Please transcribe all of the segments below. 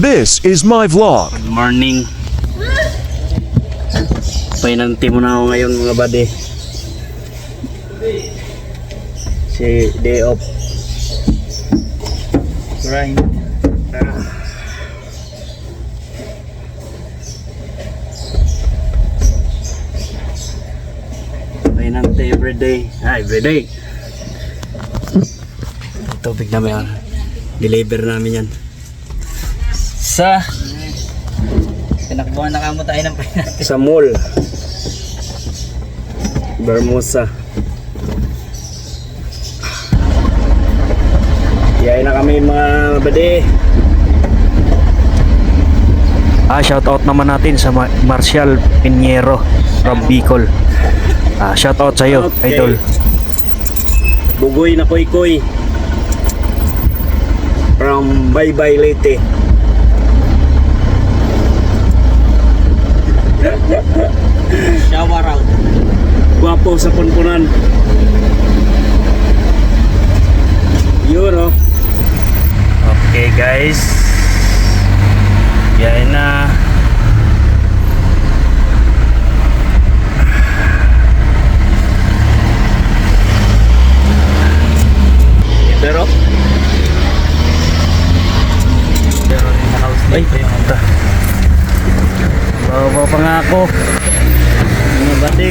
This is my vlog. Good morning. Painanti mo na ako ngayon mga buddy. Si day off. Grind. Painanti everyday. Ah, everyday. Tubig namin yan. Deliver namin yan. Sa Pinakbuhan na kamo tayo ng pinati. sa mall. Bermusa. Yayin na kami mga bade. Ah, shout out naman natin sa Ma- Marcial Pinheiro from Bicol. Ah, shout out sa iyo, Okay. idol. Bugoy na koy koy. From Bye Bye Leyte. Out. Gwapo sa punpunan. Yun oh. Okay, guys. Yayin na. Pero Pero yung naka-house Ay, puta. Bawa pa nga ako. mga bade.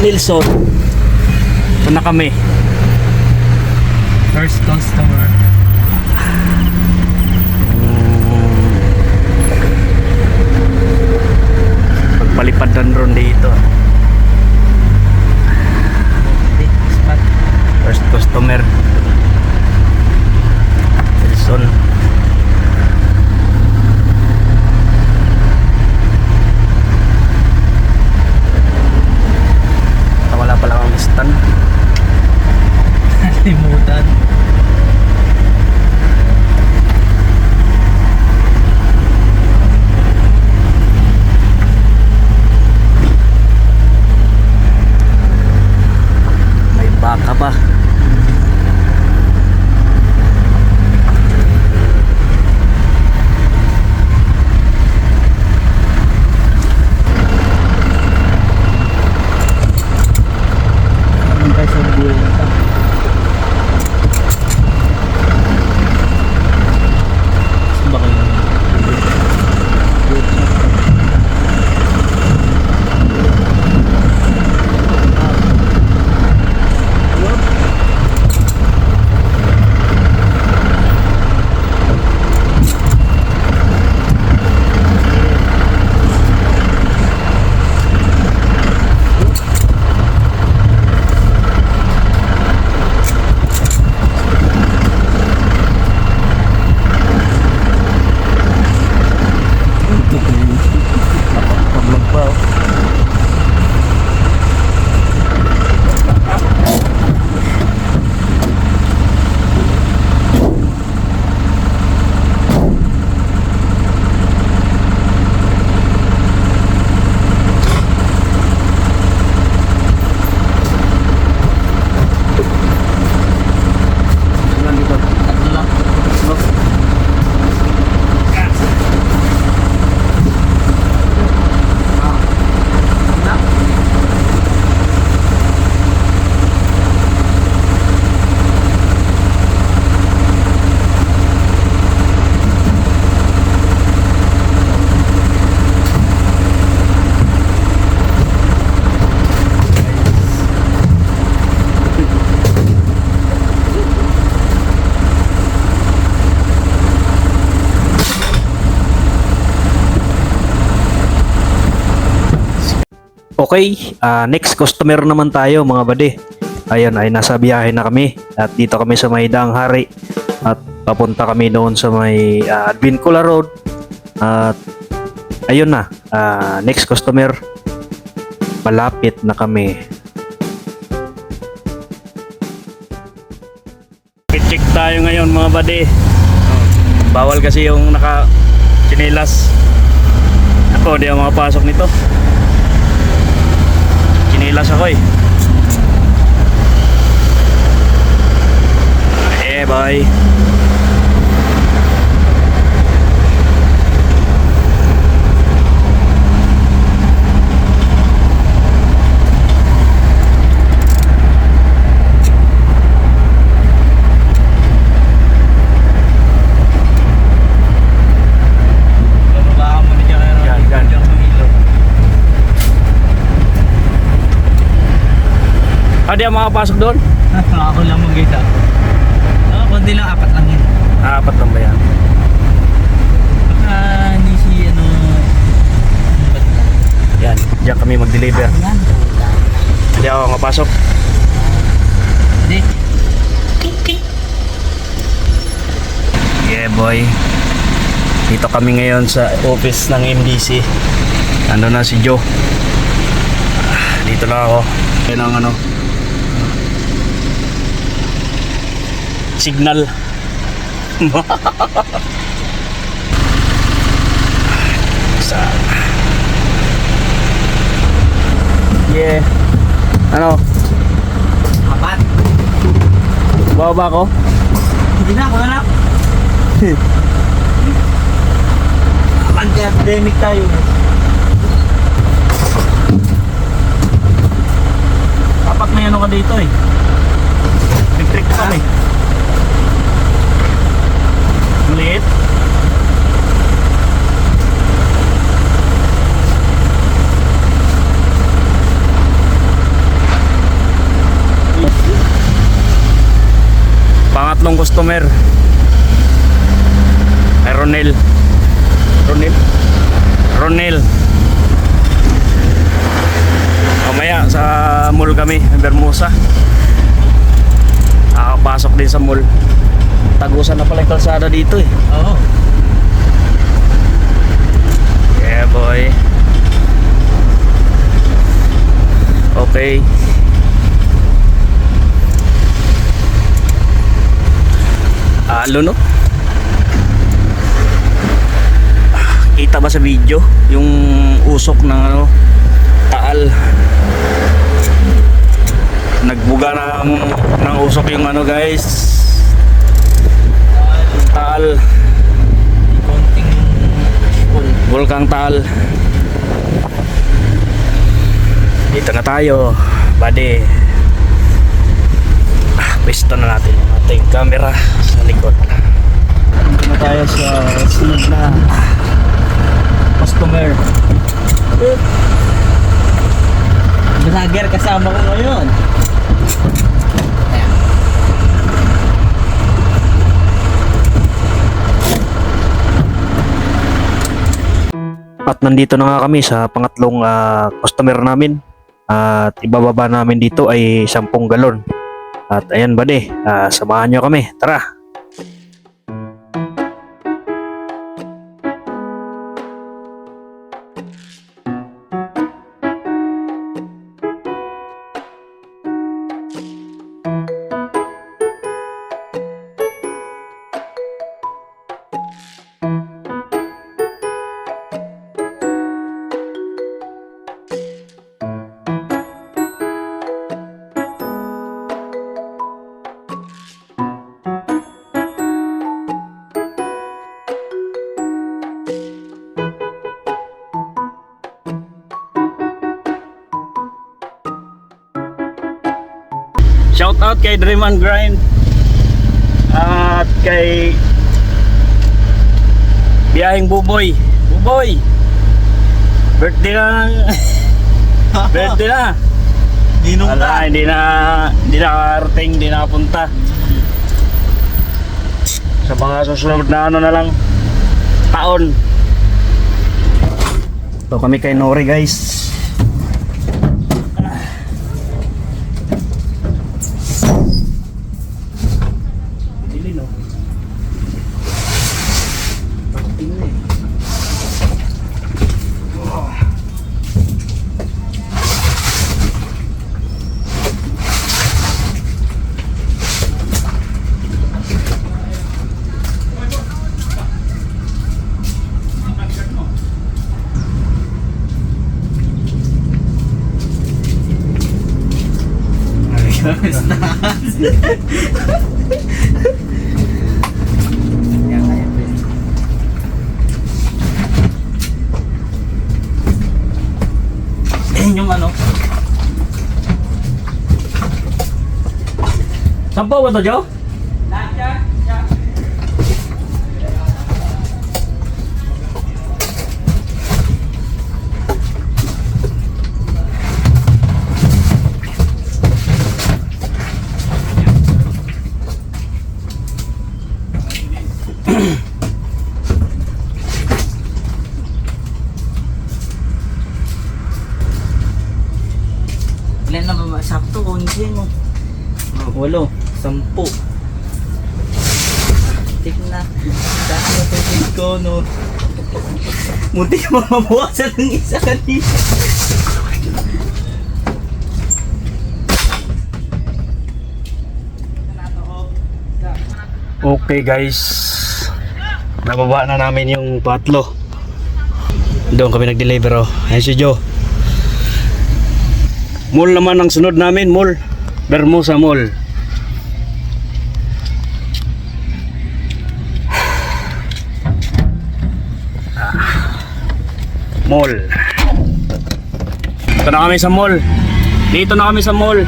Nilson. Ito na kami. First customer. Pagpalipad ng drone dito. First customer. Nilson. Okay, ah, next customer naman tayo mga bade. Ayun, ay nasa biyahe na kami at dito kami sa may Daang Hari at papunta kami doon sa may uh, Advincula Road at ayun na, ah, next customer malapit na kami. Check tayo ngayon mga bade. Bawal kasi yung naka chinelas. Ako, di ako makapasok nito. Chinilas ako eh. Eh, bye. Bababa ka muna dyan kaya Yan, yan. Diyan ang ilaw. Ah, di ako makapasok doon? Ako lang mag-isa. Ah, konti lang, apat lang yun. Ah, apat lang ba yan? Baka hindi si ano... Yan, diyan kami mag-deliver. Yan. Hindi ako makapasok. Hindi. Yeah, boy. Dito kami ngayon sa office ng MDC. Ano na si Joe. Ah, Dito lang ako. Yan ang ano. Signal. sa Yeah. Ano? Apat. Bababa ako? Hindi na, wala na. Pandemic tayo. Apat may ano ka dito eh. Electric pa eh. Pangatlong customer. Ay Ronel. Ronel? Ronel. Mamaya sa mall kami, Bermusa. Nakapasok din sa mall. Tagusan na pala yung kalsada dito eh. Oo. Yeah boy. Okay. Alo no? Kita ba sa video yung usok ng ano taal? Nagbuga na ng, usok yung ano guys. Taal. Volcang Taal. Dito na tayo, buddy. Ah, pwesto na natin yung ating camera sa likod. Dito na tayo sa sunod na customer. Vlogger kasama ko ngayon. At nandito na nga kami sa pangatlong ah, customer namin. At ibababa namin dito ay 10 galon. At ayan ba ah, samahan nyo kami. Tara! Shout out kay Dream and Grind at kay Biyahing Buboy. Buboy! Birthday na Birthday na! Ninong. Wala, hindi na hindi na nakarating, hindi nakapunta. Sa mga susunod na ano na lang taon. So kami kay Nori guys. Yan, kaya pa yun. Ayun yung ano. Sampo ba to, Joe? Konti mo. Walo. Sampu. Na. Dahil na tubig ko, no. Munti ka mamabawasan ng isa kanina. Okay guys. Nababa na namin yung patlo. Doon kami nag-deliver oh. Ayun si Joe. Mall naman ang sunod namin, mall. Bermusa Mall. Ah. Mall. Dito na kami sa mall. Dito na kami sa mall.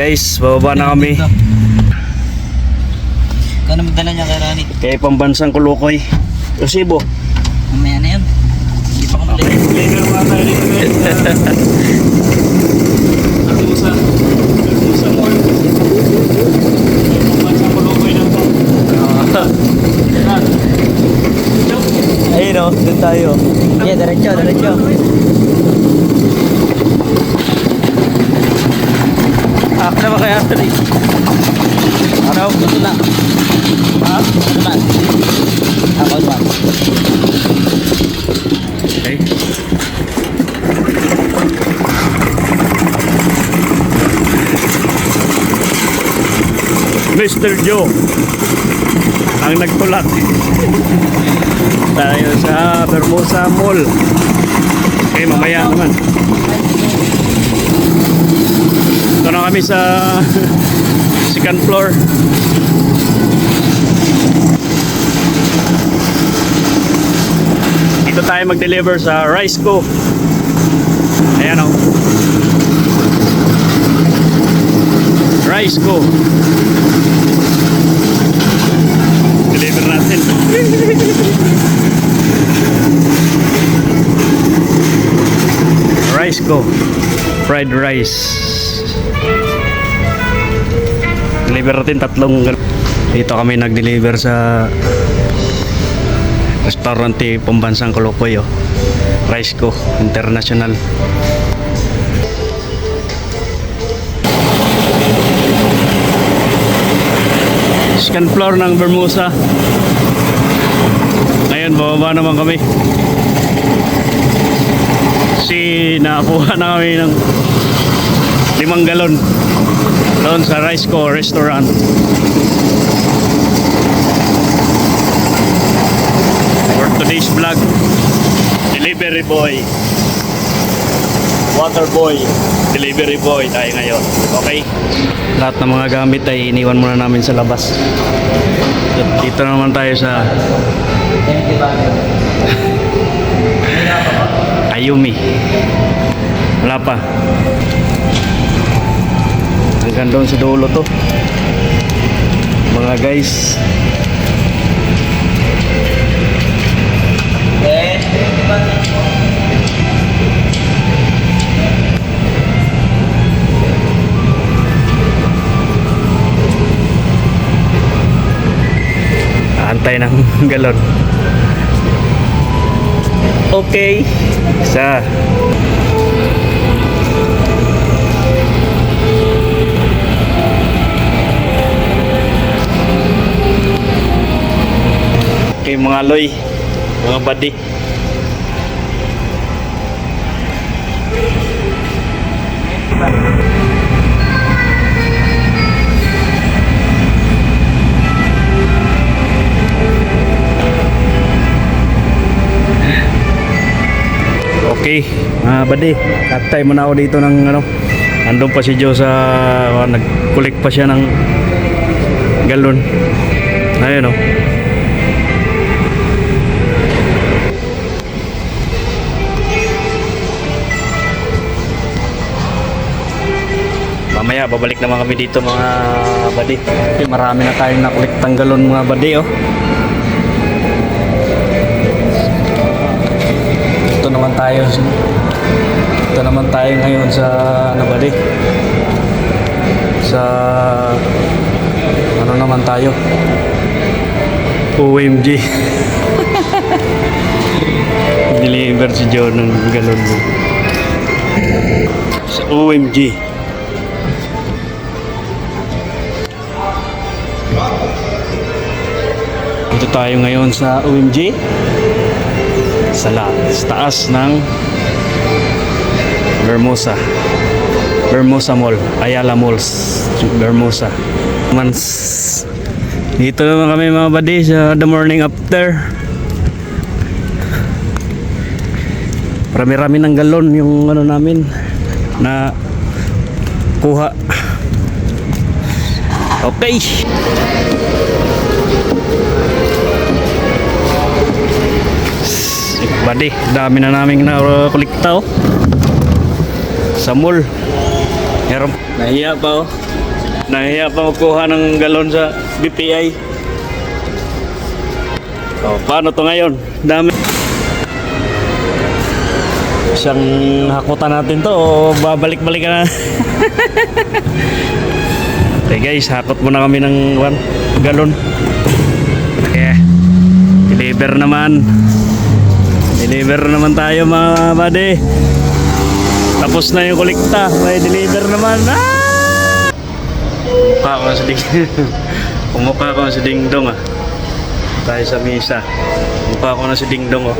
Guys, bababa na kami. Kano magdala niya kay Rani? Kay pambansang Kulukoy. Resibo. Mamaya na yan. Hindi pa ko mali. Later mga tayo dito. Bermusa. Bermusa Mall. Pambansang Kulukoy na to. Ayun o, doon tayo. Yeah, diretso, diretso. Na ito rin? Ano? Ito na. Ha? Ito na. Ako ba? Okay. Mr. Joe ang nagtulak tayo sa Bermusa Mall okay mamaya naman na kami sa second floor. Dito tayo mag-deliver sa Rice Co ayan o Rice Co deliver natin. Rice Co fried rice deliver natin tatlong dito kami nag-deliver sa restaurante pambansang Kolokoy oh. Rice Co. International. Second floor ng Bermusa ngayon bababa naman kami. Si nakakuha na kami ng limang galon doon sa Rice Co restaurant. For today's vlog delivery boy. Water boy. Delivery boy tayo ngayon. Okay? Lahat ng mga gamit ay iniwan muna namin sa labas. Dito naman tayo sa Ayumi. Wala pa hanggang doon sa dulo to. Mga guys. Antay ng galon. Okay. Isa mga loy mga badi. Okay, mga badi, katay mo na ako dito ng ano, andun pa si Joe sa ah, uh, nag-collect pa siya ng galon. Ayun o no? Babalik naman kami dito mga buddy. Okay, marami na tayong nakolektang galon mga buddy oh. Ito naman tayo. Ito naman tayo ngayon sa ano ba di? Sa ano naman tayo? OMG. Deliver si Joe ng galon mo. Sa OMG. Dito tayo ngayon sa OMG sa sa taas ng Bermosa Bermosa Mall. Ayala Malls. Bermosa Mans. Dito naman kami mga buddy sa the morning after. Rami-rami ng galon yung ano namin na kuha. Okay Buddy, dami na naming nakolekta oh. Sa mall. Meron. Nahiya pa oh. Nahiya pa magkuha ng galon sa BPI. Oh, paano to ngayon? Dami. Isang hakutan natin to o babalik-balik na. okay guys, hakot muna kami ng one, galon. Okay. Deliver naman. Deliver naman tayo mga buddy. Tapos na yung kolekta. May deliver naman. Ah! Mukha ko sa ding. Kumukha ko sa dingdong ah. Tayo sa misa. Mukha ko na si dingdong oh.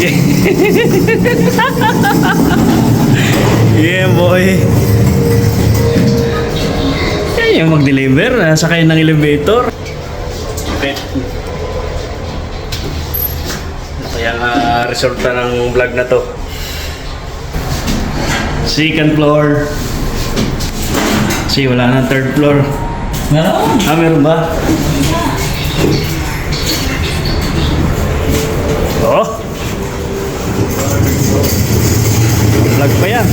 yeah boy. Yung mag-deliver, sakay ng elevator. Okay. Kaya nga resulta ng vlog na to. Second floor. Si wala na third floor. Meron? Ah, meron ba? Oh. Vlog pa yan.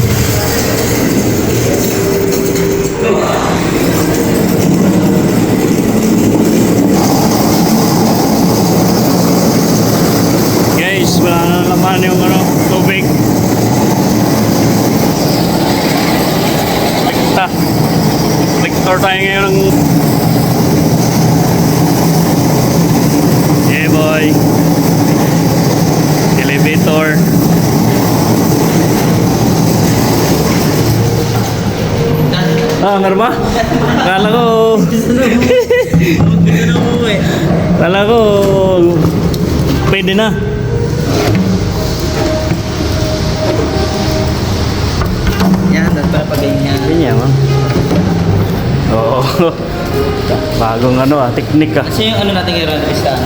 Bagong teknik ah. Kasi yung ano natin ngayon, Tristan.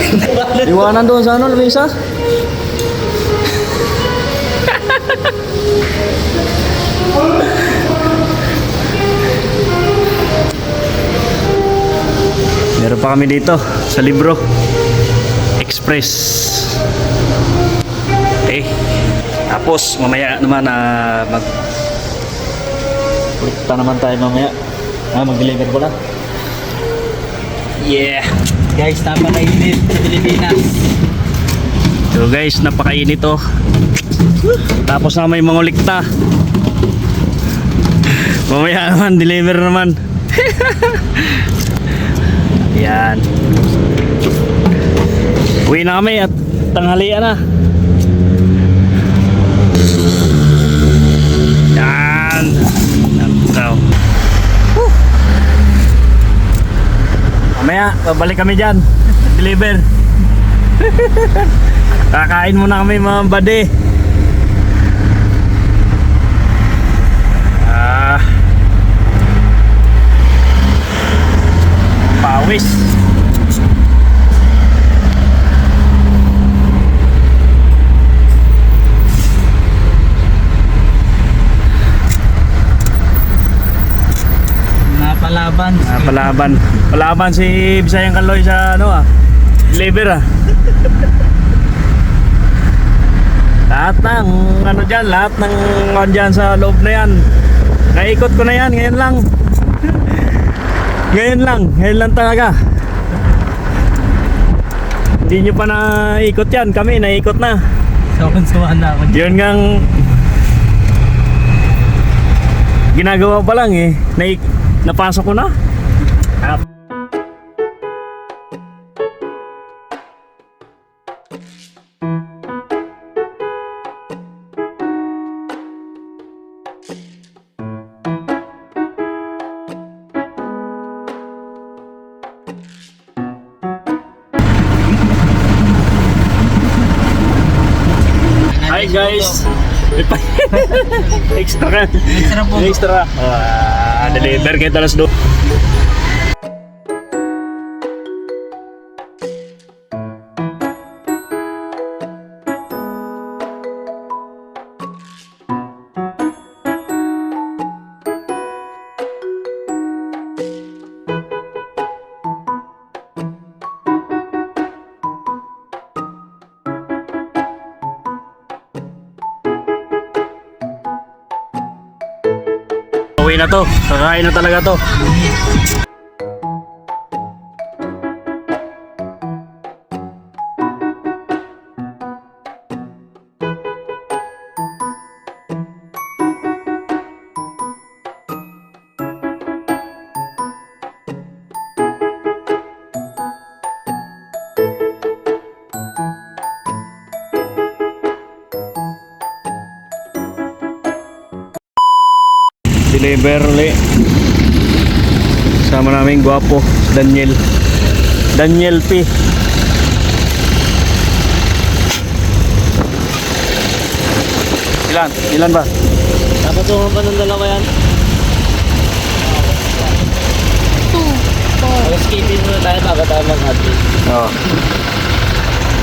Iwanan doon sa ano, Luisa? Meron pa kami dito sa libro. Express. Okay. Tapos mamaya naman na mag Pulikta naman tayo mamaya. Ah, mag-deliver ko lang. Yeah. Guys, napakainit sa Pilipinas. So guys, napakainit oh. Tapos na may mangulikta. Mamaya naman, deliver naman. Yan. Uwi na kami at tanghalian na. Yan. Ito. Whew. Mamaya, babalik kami dyan. Deliver. Kakain muna kami mga bade. Ah. Pawis. Palaban. Palaban si Bisayang Kaloy sa ano ah. Liver ah. lahat ng ano dyan, lahat ng ano dyan sa loob na yan. Naikot ko na yan, ngayon lang. ngayon lang, ngayon lang talaga. Hindi nyo pa naikot yan, kami naikot na. Sawan-sawan na ako. Yun ngang ginagawa pa lang eh. Naik napasok ko na. Extra ka. Extra po. Extra. Ah, deliver kayo talas do. Na to. Kakain na talaga to. Deliver ulit. Sama namin gwapo, Daniel. Daniel P. Ilan? Ilan ba? Dapat tumo pa ng dalawa yan. Housekeeping muna tayo bago tayo mag-admin. Oo.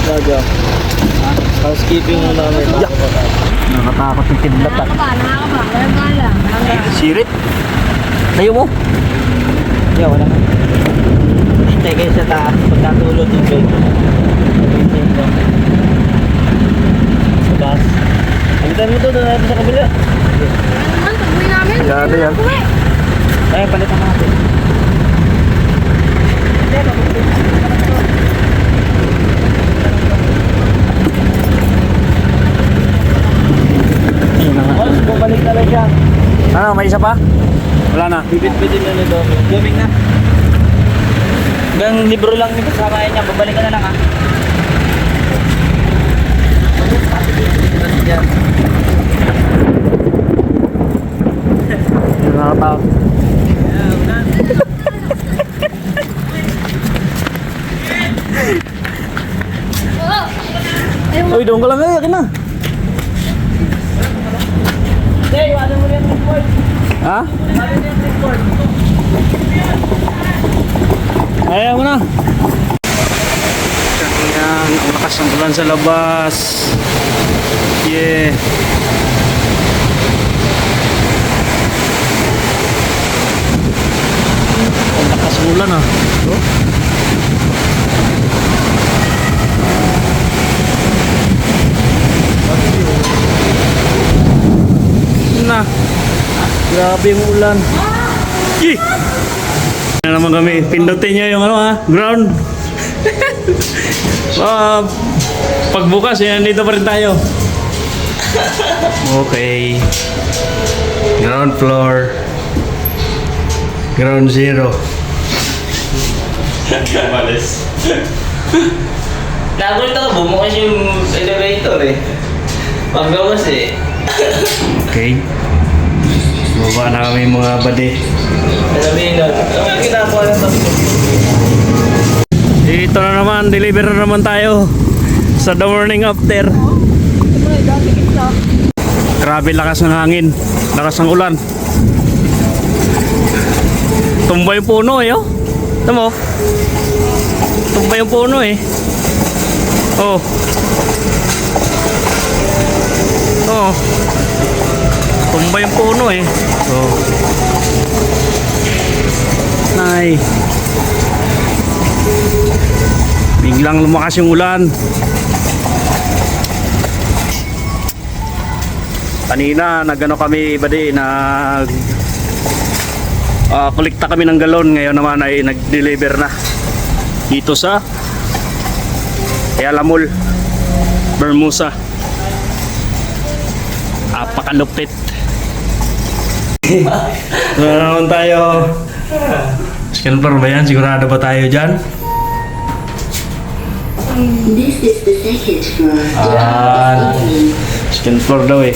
Bago. Housekeeping muna kami bago mag-admin. Nakatakot yung kidlat ah. Nakakaba, nakakaba. Meron ka lang. Sirit? Tayo mo? Yeah, wala na. Hintay kayo sa taas. Pagkatulog yung bed. Hintay ko. Sa taas. Halitan mo to, doon natin sa kabila. Ano naman, pag-uwi namin. Gado yan. Ay, palitan natin. Boss, bumalik na lang siya. Ano, may isa pa? Wala na. Bibit-bitin na ni Doming. Doming na. Hanggang libro lang yung kasama niya. Babalik ka na lang ha. Nakatakot. Uy, doon ka lang ngayon. Akin na. Hey, wala mo rin yung report. Ha? Wala mo yung report. Ayaw mo na. Yan, ang lakas ng ulan sa labas. Yeah. Ang lakas ng ulan ah. Oh. Na. Grabe yung ulan. Yee! Na naman kami, pindutin niya yung ano ha, ground. Ah, pagbukas, yan dito pa rin tayo. Okay. Ground floor. Ground zero. Nagulit ako, bumukas yung elevator eh. Paggawas eh. Okay. Baba na kami mga bade. Dito na naman, deliver na naman tayo sa the morning after. Grabe lakas ng hangin, lakas ng ulan. Tumba yung puno eh, oh. Ito mo. Tumba yung puno eh. Oh. Oh. Tumba yung puno eh. Oh. Nay. Biglang lumakas yung ulan. Kanina, nagano kami, badi, nag... ah, kolekta kami ng galon. Ngayon naman ay nag-deliver na. Dito sa... Yalamul. Bermusa. Apakalupit. Ano naman tayo? Second floor ba yan? Sigurado ba tayo dyan? This is the second floor. Ah, second floor daw eh.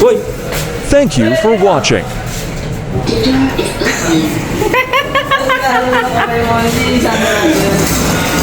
Uy! Thank you for watching. 我没有我没有我没的